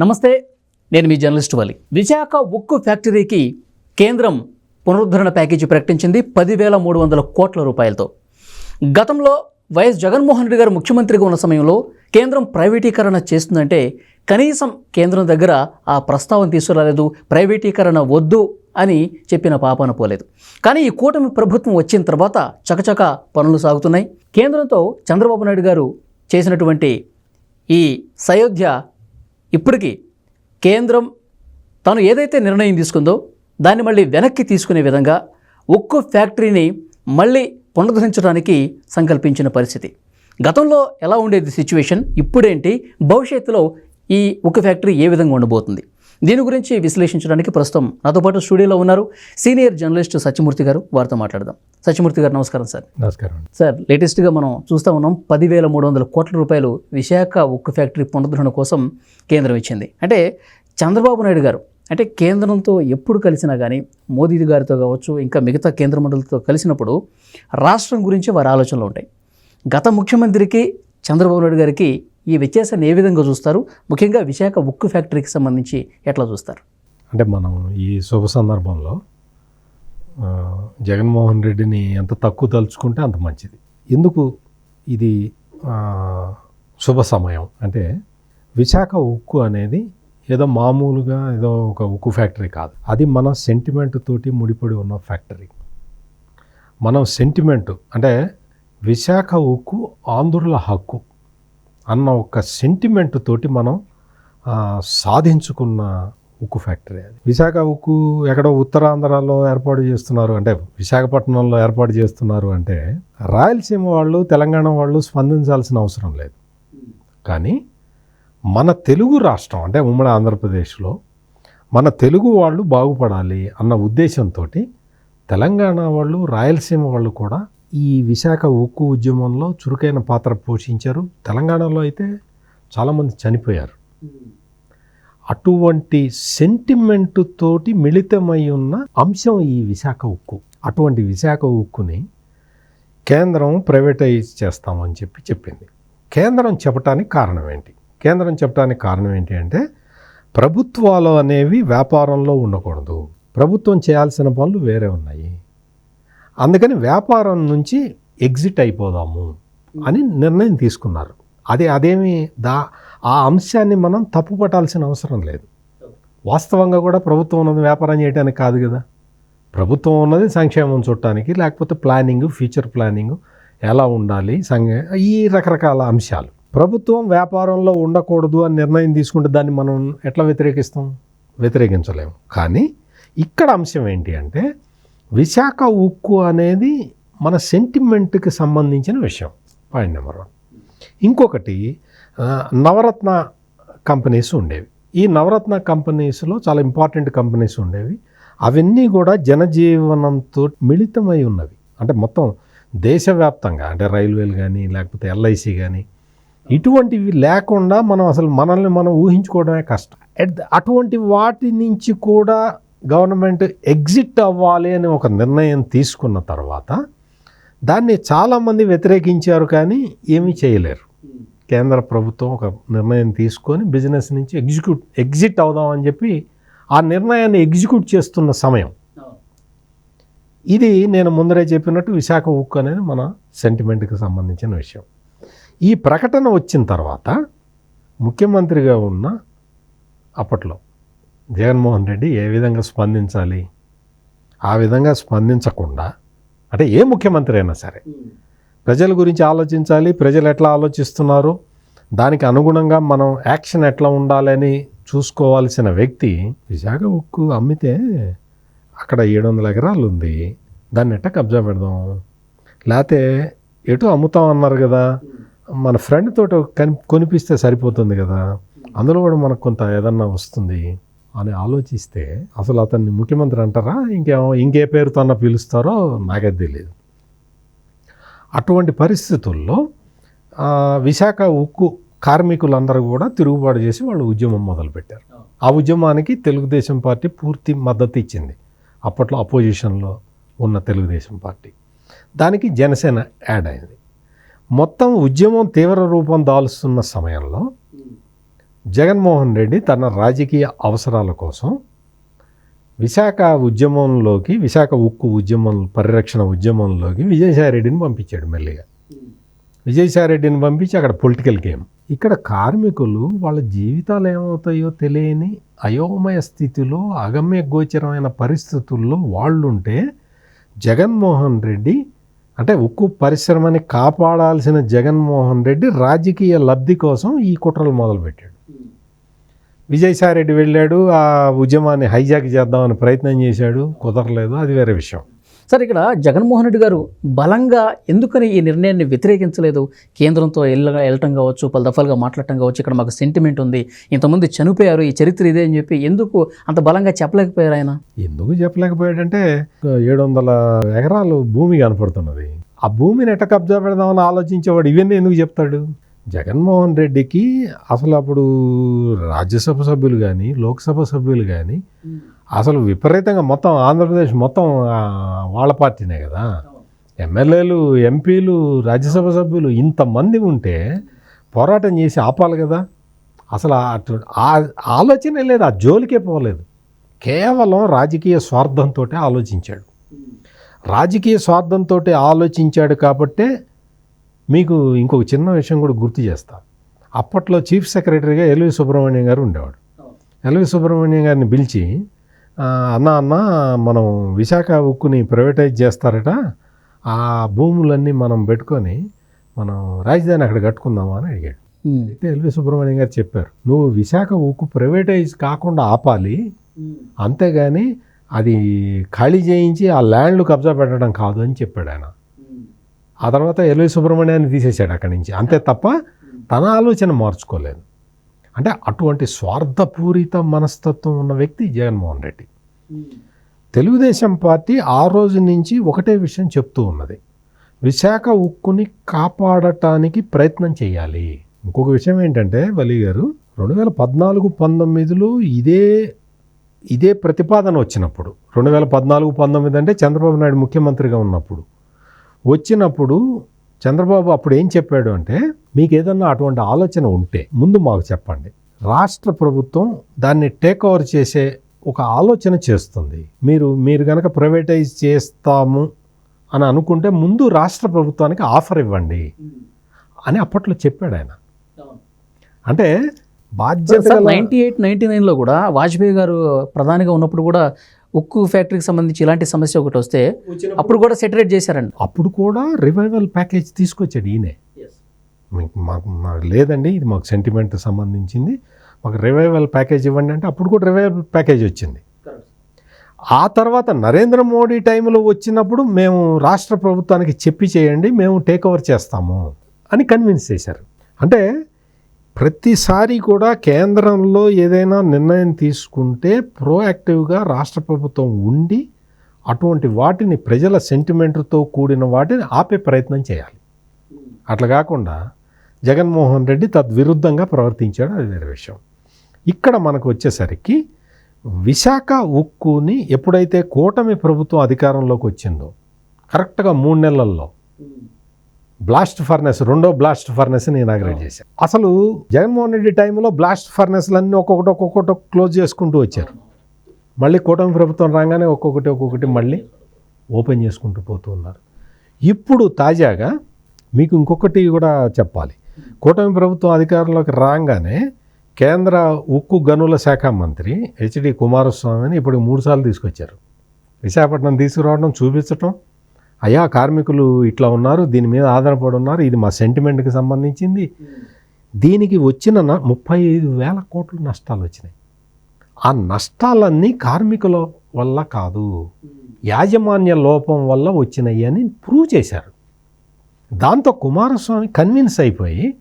నమస్తే నేను మీ జర్నలిస్ట్ వాలి. విశాఖ ఉక్కు ఫ్యాక్టరీకి కేంద్రం పునరుద్ధరణ ప్యాకేజీ ప్రకటించింది పదివేల మూడు వందల కోట్ల రూపాయలతో. గతంలో వైఎస్ జగన్మోహన్ రెడ్డి గారు ముఖ్యమంత్రిగా ఉన్న సమయంలో కేంద్రం ప్రైవేటీకరణ చేస్తుందంటే కనీసం కేంద్రం దగ్గర ఆ ప్రస్తావన తీసుకురాలేదు ప్రైవేటీకరణ వద్దు అని చెప్పిన పాపాన పోలేదు కానీ ఈ కూటమి ప్రభుత్వం వచ్చిన తర్వాత చకచక పనులు సాగుతున్నాయి. కేంద్రంతో చంద్రబాబు నాయుడు గారు చేసినటువంటి ఈ సయోధ్య ఇప్పటికీ కేంద్రం తాను ఏదైతే నిర్ణయం తీసుకుందో దాన్ని మళ్ళీ వెనక్కి తీసుకునే విధంగా ఉక్కు ఫ్యాక్టరీని మళ్ళీ పునరుద్ధరించడానికి సంకల్పించిన పరిస్థితి. గతంలో ఎలా ఉండేది సిచ్యువేషన్ ఇప్పుడేంటి భవిష్యత్తులో ఈ ఉక్కు ఫ్యాక్టరీ ఏ విధంగా ఉండబోతుంది? దీని గురించి విశ్లేషించడానికి ప్రస్తుతం నాతో పాటు స్టూడియోలో ఉన్నారు సీనియర్ జర్నలిస్ట్ సత్యమూర్తి గారు. వారితో మాట్లాడదాం. సత్యమూర్తి గారు నమస్కారం సార్. నమస్కారం సార్ లేటెస్ట్గా మనం చూస్తూ ఉన్నాం పదివేల మూడు వందల కోట్ల రూపాయలు విశాఖ ఉక్కు ఫ్యాక్టరీ పునరుద్ధరణ కోసం కేంద్రం ఇచ్చింది. అంటే చంద్రబాబు నాయుడు గారు అంటే కేంద్రంతో ఎప్పుడు కలిసినా కానీ మోదీ గారితో కావచ్చు ఇంకా మిగతా కేంద్ర మండలితో కలిసినప్పుడు రాష్ట్రం గురించి వారి ఆలోచనలు ఉంటాయి. గత ముఖ్యమంత్రికి చంద్రబాబు నాయుడు గారికి ఈ వ్యత్యాసాన్ని ఏ విధంగా చూస్తారు? ముఖ్యంగా విశాఖ ఉక్కు ఫ్యాక్టరీకి సంబంధించి ఎట్లా చూస్తారు? అంటే మనం ఈ శుభ సందర్భంలో జగన్మోహన్ రెడ్డిని ఎంత తక్కువ తలుచుకుంటే అంత మంచిది. ఎందుకు ఇది శుభ సమయం? అంటే విశాఖ ఉక్కు అనేది ఏదో మామూలుగా ఏదో ఒక ఉక్కు ఫ్యాక్టరీ కాదు. అది మన సెంటిమెంట్ తోటి ముడిపడి ఉన్న ఫ్యాక్టరీ. మనం సెంటిమెంట్ అంటే విశాఖ ఉక్కు ఆంధ్రుల హక్కు. అన్న ఒక సెంటిమెంట్ తోటి మనం సాధించుకున్న ఉక్కు ఫ్యాక్టరీ అది. విశాఖ ఉక్కు ఎక్కడో ఉత్తరాంధ్రలో ఏర్పాటు చేస్తున్నారు అంటే విశాఖపట్నంలో ఏర్పాటు చేస్తున్నారు అంటే రాయలసీమ వాళ్ళు తెలంగాణ వాళ్ళు స్పందించాల్సిన అవసరం లేదు. కానీ మన తెలుగు రాష్ట్రం అంటే ఉమ్మడి ఆంధ్రప్రదేశ్లో మన తెలుగు వాళ్ళు బాగుపడాలి అన్న ఉద్దేశంతో తెలంగాణ వాళ్ళు రాయలసీమ వాళ్ళు కూడా ఈ విశాఖ ఉక్కు ఉద్యమంలో చురుకైన పాత్ర పోషించారు. తెలంగాణలో అయితే చాలామంది చనిపోయారు. అటువంటి సెంటిమెంట్ తోటి మిళితమై ఉన్న అంశం ఈ విశాఖ ఉక్కు. అటువంటి విశాఖ ఉక్కుని కేంద్రం ప్రైవేటైజ్ చేస్తామని చెప్పి చెప్పింది. కేంద్రం చెప్పటానికి కారణం ఏంటి? కేంద్రం చెప్పడానికి కారణం ఏంటి అంటే ప్రభుత్వాలు అనేవి వ్యాపారంలో ఉండకూడదు. ప్రభుత్వం చేయాల్సిన పనులు వేరే ఉన్నాయి. అందుకని వ్యాపారం నుంచి ఎగ్జిట్ అయిపోదాము అని నిర్ణయం తీసుకున్నారు. అది అదేమి దా ఆ అంశాన్ని మనం తప్పు పట్టాల్సిన అవసరం లేదు. వాస్తవంగా కూడా ప్రభుత్వం ఉన్నది వ్యాపారం చేయడానికి కాదు కదా. ప్రభుత్వం ఉన్నది సంక్షేమం చూడటానికి లేకపోతే ప్లానింగ్ ఫ్యూచర్ ప్లానింగ్ ఎలా ఉండాలి సంఘ ఈ రకరకాల అంశాలు. ప్రభుత్వం వ్యాపారంలో ఉండకూడదు అని నిర్ణయం తీసుకుంటే దాన్ని మనం ఎట్లా వ్యతిరేకిస్తాం? వ్యతిరేకించలేము. కానీ ఇక్కడ అంశం ఏంటి అంటే విశాఖ ఉక్కు అనేది మన సెంటిమెంట్కి సంబంధించిన విషయం. పాయింట్ నెంబర్ వన్ ఇంకొకటి నవరత్న కంపెనీస్ ఉండేవి. ఈ నవరత్న కంపెనీస్లో చాలా ఇంపార్టెంట్ కంపెనీస్ ఉండేవి. అవన్నీ కూడా జనజీవనంతో మిళితమై ఉన్నవి. అంటే మొత్తం దేశవ్యాప్తంగా అంటే రైల్వేలు కానీ లేకపోతే ఎల్ఐసి కానీ ఇటువంటివి లేకుండా మనం అసలు మనల్ని మనం ఊహించుకోవడమే కష్టం. అట్ అటువంటి వాటి నుంచి కూడా గవర్నమెంట్ ఎగ్జిట్ అవ్వాలి అని ఒక నిర్ణయం తీసుకున్న తర్వాత దాన్ని చాలామంది వ్యతిరేకించారు కానీ ఏమీ చేయలేరు. కేంద్ర ప్రభుత్వం ఒక నిర్ణయం తీసుకొని బిజినెస్ నుంచి ఎగ్జిక్యూట్ ఎగ్జిట్ అవుదామని చెప్పి ఆ నిర్ణయాన్ని ఎగ్జిక్యూట్ చేస్తున్న సమయం. ఇది నేను ముందరే చెప్పినట్టు విశాఖ ఉక్కు అనేది మన సెంటిమెంట్కి సంబంధించిన విషయం. ఈ ప్రకటన వచ్చిన తర్వాత ముఖ్యమంత్రిగా ఉన్న అప్పట్లో జగన్మోహన్ రెడ్డి ఏ విధంగా స్పందించాలి? ఆ విధంగా స్పందించకుండా అంటే ఏ ముఖ్యమంత్రి అయినా సరే ప్రజల గురించి ఆలోచించాలి ప్రజలు ఎట్లా ఆలోచిస్తున్నారు దానికి అనుగుణంగా మనం యాక్షన్ ఎట్లా ఉండాలని చూసుకోవాల్సిన వ్యక్తి విశాఖ ఉక్కు అమ్మితే అక్కడ ఏడు వందల ఎకరాలు ఉంది దాన్ని ఎట్ట కబ్జా పెడదాం? లేకపోతే ఎటు అమ్ముతాం అన్నారు కదా మన ఫ్రెండ్ కని కొనిపిస్తే సరిపోతుంది కదా అందులో కూడా మనకు కొంత ఏదన్నా వస్తుంది. అని ఆలోచిస్తే అసలు అతన్ని ముఖ్యమంత్రి అంటారా? ఇంకేమో ఇంకే పేరుతో అన్న పిలుస్తారో నాకే తెలియదు అటువంటి పరిస్థితుల్లో విశాఖ ఉక్కు కార్మికులందరూ కూడా తిరుగుబాటు చేసి వాళ్ళు ఉద్యమం మొదలుపెట్టారు. ఆ ఉద్యమానికి తెలుగుదేశం పార్టీ పూర్తి మద్దతు ఇచ్చింది. అప్పట్లో అపోజిషన్లో ఉన్న తెలుగుదేశం పార్టీ. దానికి జనసేన యాడ్ అయింది. మొత్తం ఉద్యమం తీవ్ర రూపం దాల్స్తున్న సమయంలో జగన్మోహన్ రెడ్డి తన రాజకీయ అవసరాల కోసం విశాఖ ఉద్యమంలోకి విశాఖ ఉక్కు ఉద్యమం పరిరక్షణ ఉద్యమంలోకి విజయసాయిరెడ్డిని పంపించాడు మెల్లిగా. విజయసాయిరెడ్డిని పంపించి అక్కడ పొలిటికల్ గేమ్ ఇక్కడ కార్మికులు వాళ్ళ జీవితాలు ఏమవుతాయో తెలియని అయోమయ స్థితిలో అగమ్య గోచరమైన పరిస్థితుల్లో వాళ్ళుంటే జగన్మోహన్ రెడ్డి అంటే ఉక్కు పరిశ్రమని కాపాడాల్సిన జగన్మోహన్ రెడ్డి రాజకీయ లబ్ధి కోసం ఈ కుట్రలు మొదలుపెట్టాడు. విజయసాయిరెడ్డి వెళ్ళాడు ఆ ఉద్యమాన్ని హైజాక్ చేద్దామని ప్రయత్నం చేశాడు. కుదరలేదు అది వేరే విషయం. సార్ ఇక్కడ జగన్మోహన్ రెడ్డి గారు బలంగా ఎందుకని ఈ నిర్ణయాన్ని వ్యతిరేకించలేదు? కేంద్రంతో వెళ్ళ వెళ్ళటం కావచ్చు పలు దఫాలుగా మాట్లాడటం కావచ్చు ఇక్కడ మాకు సెంటిమెంట్ ఉంది. ఇంతమంది చనిపోయారు ఈ చరిత్ర ఇదే అని చెప్పి ఎందుకు అంత బలంగా చెప్పలేకపోయారు ఆయన? ఎందుకు చెప్పలేకపోయాడంటే ఏడు వందల ఎకరాలు భూమి కనపడుతున్నది. ఆ భూమిని ఎట్ట కబ్జా పెడదామని ఆలోచించేవాడు ఇవన్నీ ఎందుకు చెప్తాడు? జగన్మోహన్ రెడ్డికి అసలు అప్పుడు రాజ్యసభ సభ్యులు కానీ లోక్సభ సభ్యులు కానీ అసలు విపరీతంగా మొత్తం ఆంధ్రప్రదేశ్ మొత్తం వాళ్ళ పార్టీనే కదా. ఎమ్మెల్యేలు ఎంపీలు రాజ్యసభ సభ్యులు ఇంతమంది ఉంటే పోరాటం చేసి ఆపాలి కదా. అసలు అటు ఆ ఆలోచనే లేదు ఆ జోలికే పోలేదు. కేవలం రాజకీయ స్వార్థంతో ఆలోచించాడు. రాజకీయ స్వార్థంతో ఆలోచించాడు కాబట్టే మీకు ఇంకొక చిన్న విషయం కూడా గుర్తు చేస్తా. అప్పట్లో చీఫ్ సెక్రటరీగా ఎల్వి సుబ్రహ్మణ్యం గారు ఉండేవాడు. ఎల్వి సుబ్రహ్మణ్యం గారిని పిలిచి "ఆ, అన్న అన్న మనం విశాఖ ఉక్కుని ప్రైవేటైజ్ చేస్తారట. ఆ భూములన్నీ మనం పెట్టుకొని మనం రాజధాని అక్కడ కట్టుకుందామా? అని అడిగాడు. అయితే ఎల్వి సుబ్రహ్మణ్యం గారు చెప్పారు నువ్వు విశాఖ ఉక్కు ప్రైవేటైజ్ కాకుండా ఆపాలి. అంతేగాని అది ఖాళీ చేయించి ఆ ల్యాండ్లు కబ్జా పెట్టడం కాదు అని చెప్పాడు ఆయన. ఆ తర్వాత ఎల్వి సుబ్రహ్మణ్యాన్ని తీసేశాడు అక్కడి నుంచి. అంతే తప్ప తన ఆలోచన మార్చుకోలేదు. అంటే అటువంటి స్వార్థపూరిత మనస్తత్వం ఉన్న వ్యక్తి జగన్మోహన్ రెడ్డి. తెలుగుదేశం పార్టీ ఆ రోజు నుంచి ఒకటే విషయం చెప్తూ ఉన్నది. విశాఖ ఉక్కుని కాపాడటానికి ప్రయత్నం చేయాలి. ఇంకొక విషయం ఏంటంటే వలి గారు రెండు వేల పద్నాలుగు పంతొమ్మిదిలో ఇదే ఇదే ప్రతిపాదన వచ్చినప్పుడు రెండు వేల పద్నాలుగు పంతొమ్మిది అంటే చంద్రబాబు నాయుడు ముఖ్యమంత్రిగా ఉన్నప్పుడు వచ్చినప్పుడు చంద్రబాబు అప్పుడు ఏం చెప్పాడు అంటే మీకు ఏదన్నా అటువంటి ఆలోచన ఉంటే ముందు మాకు చెప్పండి. రాష్ట్ర ప్రభుత్వం దాన్ని టేక్ ఓవర్ చేసే ఒక ఆలోచన చేస్తుంది. మీరు మీరు కనుక ప్రైవేటైజ్ చేస్తాము అని అనుకుంటే ముందు రాష్ట్ర ప్రభుత్వానికి ఆఫర్ ఇవ్వండి. అని అప్పట్లో చెప్పాడు ఆయన. అంటే బాధ్యత నైన్టీ ఎయిట్ నైన్టీ నైన్లో కూడా వాజ్పేయి గారు ప్రధానిగా ఉన్నప్పుడు కూడా ఉక్కు ఫ్యాక్టరీకి సంబంధించి ఇలాంటి సమస్య ఒకటి వస్తే అప్పుడు కూడా సెటరేట్ చేశారండి అప్పుడు కూడా రివైవల్ ప్యాకేజ్ తీసుకొచ్చాడు ఈయనే. మీకు మాకు లేదండి ఇది మాకు సెంటిమెంట్ సంబంధించింది. మాకు రివైవల్ ప్యాకేజ్ ఇవ్వండి అంటే అప్పుడు కూడా రివైవల్ ప్యాకేజ్ వచ్చింది. ఆ తర్వాత నరేంద్ర మోడీ టైంలో వచ్చినప్పుడు మేము రాష్ట్ర ప్రభుత్వానికి చెప్పి చేయండి మేము టేక్ ఓవర్ చేస్తాము అని కన్విన్స్ చేశారు. అంటే ప్రతిసారి కూడా కేంద్రంలో ఏదైనా నిర్ణయం తీసుకుంటే ప్రోయాక్టివ్గా రాష్ట్ర ప్రభుత్వం ఉండి అటువంటి వాటిని ప్రజల సెంటిమెంట్తో కూడిన వాటిని ఆపే ప్రయత్నం చేయాలి. అట్లా కాకుండా జగన్మోహన్ రెడ్డి తద్విరుద్ధంగా ప్రవర్తించాడు అది వేరే విషయం. ఇక్కడ మనకు వచ్చేసరికి విశాఖ ఉక్కుని ఎప్పుడైతే కూటమి ప్రభుత్వం అధికారంలోకి వచ్చిందో కరెక్ట్గా మూడు నెలల్లో బ్లాస్ట్ ఫర్నెస్ రెండో బ్లాస్ట్ ఫర్నెస్ని ఇనాగ్రేట్ చేశారు. అసలు జగన్మోహన్ రెడ్డి టైంలో బ్లాస్ట్ ఫర్నెస్లన్నీ ఒక్కొక్కటి ఒక్కొక్కటి క్లోజ్ చేసుకుంటూ వచ్చారు. మళ్ళీ కూటమి ప్రభుత్వం రాగానే ఒక్కొక్కటి ఒక్కొక్కటి మళ్ళీ ఓపెన్ చేసుకుంటూ పోతూ ఉన్నారు. ఇప్పుడు తాజాగా మీకు ఇంకొకటి కూడా చెప్పాలి. కూటమి ప్రభుత్వం అధికారంలోకి రాగానే కేంద్ర ఉక్కు గనుల శాఖ మంత్రి హెచ్డి కుమారస్వామిని ఇప్పుడు మూడుసార్లు తీసుకొచ్చారు. విశాఖపట్నం తీసుకురావడం చూపించటం అయ్యా కార్మికులు ఇట్లా ఉన్నారు దీని మీద ఆధారపడి ఉన్నారు ఇది మా సెంటిమెంట్కి సంబంధించింది. దీనికి వచ్చిన న- ముప్పై ఐదు వేల కోట్లు నష్టాలు వచ్చినాయి. ఆ నష్టాలన్నీ కార్మికుల వల్ల కాదు. యాజమాన్య లోపం వల్ల వచ్చినాయి అని ప్రూవ్ చేశారు. దాంతో కుమారస్వామి కన్విన్స్ అయిపోయి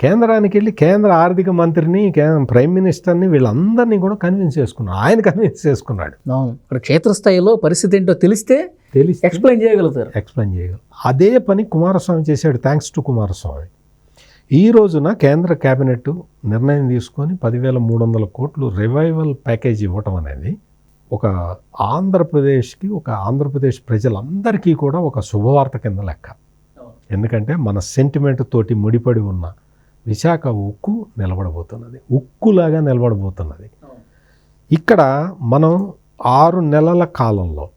కేంద్రానికి వెళ్ళి కేంద్ర ఆర్థిక మంత్రిని కేంద్ర ప్రైమ్ మినిస్టర్ని వీళ్ళందరినీ కూడా కన్విన్స్ చేసుకున్నాడు. ఆయన కన్విన్స్ చేసుకున్నాడు. అవును. ఇక్కడ క్షేత్రస్థాయిలో పరిస్థితి ఏంటో తెలిస్తే తెలిసి ఎక్స్ప్లెయిన్ చేయగలుగుతారు. ఎక్స్ప్లెయిన్ చేయగలరు అదే పని కుమారస్వామి చేశాడు. Thanks to Kumaraswamy. ఈ రోజున కేంద్ర కేబినెట్ నిర్ణయం తీసుకొని పదివేల మూడు వందల కోట్లు రివైవల్ ప్యాకేజ్ ఇవ్వటం అనేది ఒక ఆంధ్రప్రదేశ్కి ఒక ఆంధ్రప్రదేశ్ ప్రజలందరికీ కూడా ఒక శుభవార్త కింద లెక్క. ఎందుకంటే మన సెంటిమెంట్ తోటి ముడిపడి ఉన్న విశాఖ ఉక్కు నిలబడబోతున్నది. ఉక్కులాగా నిలబడబోతున్నది. ఇక్కడ మనం ఆరు నెలల కాలంలో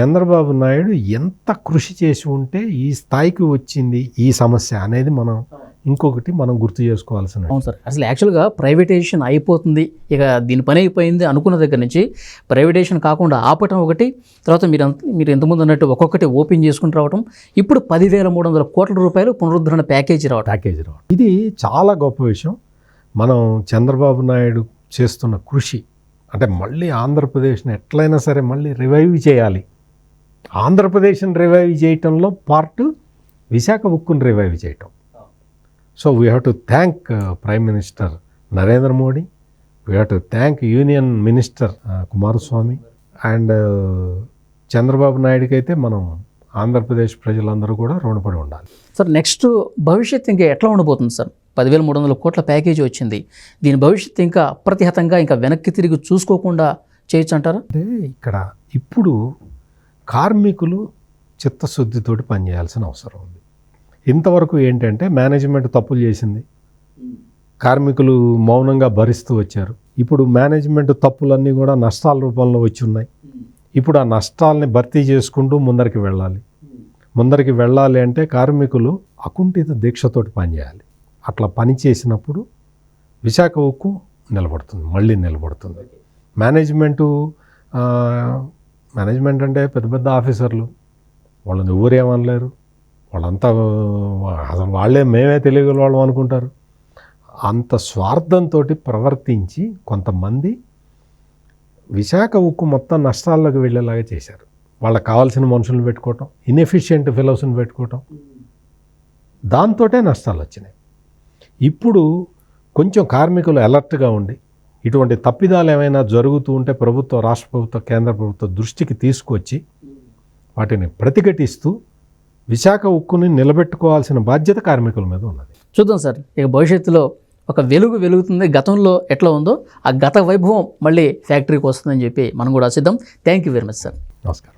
చంద్రబాబు నాయుడు ఎంత కృషి చేసి ఉంటే ఈ స్థాయికి వచ్చింది ఈ సమస్య అనేది మనం ఇంకొకటి మనం గుర్తు చేసుకోవాల్సిన అవును సార్. అసలు యాక్చువల్గా ప్రైవేటైజేషన్ అయిపోతుంది. ఇక దీని పని అయిపోయింది అనుకున్న దగ్గర నుంచి ప్రైవేటైజేషన్ కాకుండా ఆపటం ఒకటి తర్వాత మీరు అంత- మీరు ఎంతమంది అన్నట్టు ఒక్కొక్కటి ఓపెన్ చేసుకుని రావటం ఇప్పుడు పదివేల మూడు వందల కోట్ల రూపాయలు పునరుద్ధరణ ప్యాకేజీ రావటం. ప్యాకేజ్ రావడం ఇది చాలా గొప్ప విషయం. మనం చంద్రబాబు నాయుడు చేస్తున్న కృషి అంటే మళ్ళీ ఆంధ్రప్రదేశ్ని ఎట్లయినా సరే మళ్ళీ రివైవ్ చేయాలి. ఆంధ్రప్రదేశ్ని రివైవ్ చేయటంలో పార్ట్ విశాఖ ఉక్కుని రివైవ్ చేయటం. So we have to thank prime minister Narendra Modi we have to thank union minister Kumaraswamy and Chandrababu నాయుడుకి అయితే మనం ఆంధ్రప్రదేశ్ ప్రజలందరూ కూడా రుణపడి ఉండాలి. సార్ నెక్స్ట్ భవిష్యత్తు ఇంకా ఎట్లా ఉండబోతుంది సార్ పదివేల మూడు వందల కోట్ల ప్యాకేజీ వచ్చింది. దీని భవిష్యత్తు ఇంకా అప్రతిహతంగా ఇంకా వెనక్కి తిరిగి చూసుకోకుండా చేయొచ్చు అంటారా? అంటే ఇక్కడ ఇప్పుడు కార్మికులు చిత్తశుద్ధితోటి పనిచేయాల్సిన అవసరం ఉంది. ఇంతవరకు ఏంటంటే మేనేజ్మెంట్ తప్పులు చేసింది. కార్మికులు మౌనంగా భరిస్తూ వచ్చారు. ఇప్పుడు మేనేజ్మెంట్ తప్పులన్నీ కూడా నష్టాల రూపంలో వచ్చి ఉన్నాయి. ఇప్పుడు ఆ నష్టాలని భర్తీ చేసుకుంటూ ముందరికి వెళ్ళాలి. ముందరికి వెళ్ళాలి అంటే కార్మికులు అకుంఠిత దీక్షతోటి పనిచేయాలి. అట్లా పని చేసినప్పుడు విశాఖ ఉక్కు నిలబడుతుంది మళ్ళీ నిలబడుతుంది. మేనేజ్మెంటు మేనేజ్మెంట్ అంటే పెద్ద పెద్ద ఆఫీసర్లు. వాళ్ళని ఎవరేమనలేరు వాళ్ళంతా అసలు వాళ్ళే మేమే తెలియగల వాళ్ళం అనుకుంటారు. అంత స్వార్థంతో ప్రవర్తించి కొంతమంది విశాఖ ఉక్కు మొత్తం నష్టాల్లోకి వెళ్ళేలాగా చేశారు. వాళ్ళకి కావాల్సిన మనుషులను పెట్టుకోవటం ఇన్ఎఫిషియెంట్ ఫెలోస్ని పెట్టుకోవటం. దాంతోటే నష్టాలు వచ్చినాయి ఇప్పుడు కొంచెం కార్మికులు అలర్ట్గా ఉండి ఇటువంటి తప్పిదాలు ఏమైనా జరుగుతూ ఉంటే ప్రభుత్వం రాష్ట్ర ప్రభుత్వ కేంద్ర ప్రభుత్వ దృష్టికి తీసుకొచ్చి వాటిని ప్రతిఘటిస్తూ విశాఖ ఉక్కుని నిలబెట్టుకోవాల్సిన బాధ్యత కార్మికుల మీద ఉన్నది. చూద్దాం సార్ ఇక భవిష్యత్తులో ఒక వెలుగు వెలుగుతుంది. గతంలో ఎట్లా ఉందో ఆ గత వైభవం మళ్ళీ ఫ్యాక్టరీకి వస్తుందని చెప్పి మనం కూడా ఆశిద్దాం. Thank you very much sir నమస్కారం.